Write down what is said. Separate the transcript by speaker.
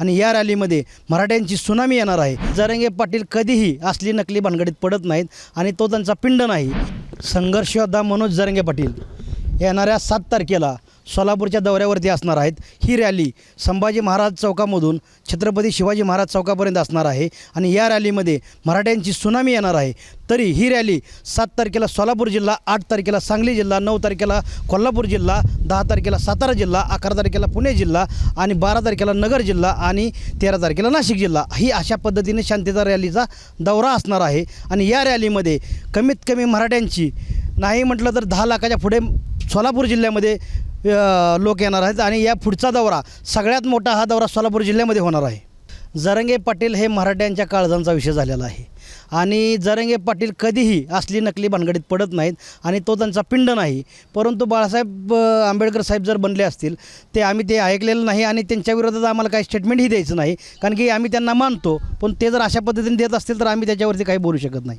Speaker 1: आणि या रॅलीमध्ये मराठ्यांची सुनामी येणार आहे. जरंगे पाटील कधीही असली नकली भानगडीत पडत नाहीत आणि तो त्यांचा पिंड नाही. संघर्ष मनोज जरंगे पाटील येणाऱ्या सात तारखेला सोलापूरच्या दौऱ्यावरती असणार आहेत. ही रॅली संभाजी महाराज चौकामधून छत्रपती शिवाजी महाराज चौकापर्यंत असणार आहे आणि या रॅलीमध्ये मराठ्यांची सुनामी येणार आहे. तरी ही रॅली सात तारखेला सोलापूर जिल्हा आठ तारखेला सांगली जिल्हा नऊ तारखेला कोल्हापूर जिल्हा दहा तारखेला सातारा जिल्हा अकरा तारखेला पुणे जिल्हा आणि बारा तारखेला नगर जिल्हा आणि तेरा तारखेला नाशिक जिल्हा. ही अशा पद्धतीने शांतता रॅलीचा दौरा असणार आहे आणि या रॅलीमध्ये कमीत कमी मराठ्यांची नाही म्हटलं तर दहा लाखाच्या पुढे सोलापूर जिल्ह्यामध्ये लोक येणार आहेत आणि या पुढचा दौरा सगळ्यात मोठा हा दौरा सोलापूर जिल्ह्यामध्ये होणार आहे. जरंगे पाटील हे मराठ्यांच्या काळजांचा विषय झालेला आहे. आणि जरंगे पाटील कधीही असली नकली भानगडीत पडत नाहीत आणि तो त्यांचा पिंड नाही. परंतु बाळासाहेब आंबेडकर साहेब जर बनले असतील ते आम्ही ते ऐकलेलं नाही आणि त्यांच्या विरोधात आम्हाला काही स्टेटमेंटही द्यायचं नाही. कारण की आम्ही त्यांना मानतो पण ते जर अशा पद्धतीने देत असतील तर आम्ही त्याच्यावरती काही बोलू शकत नाही.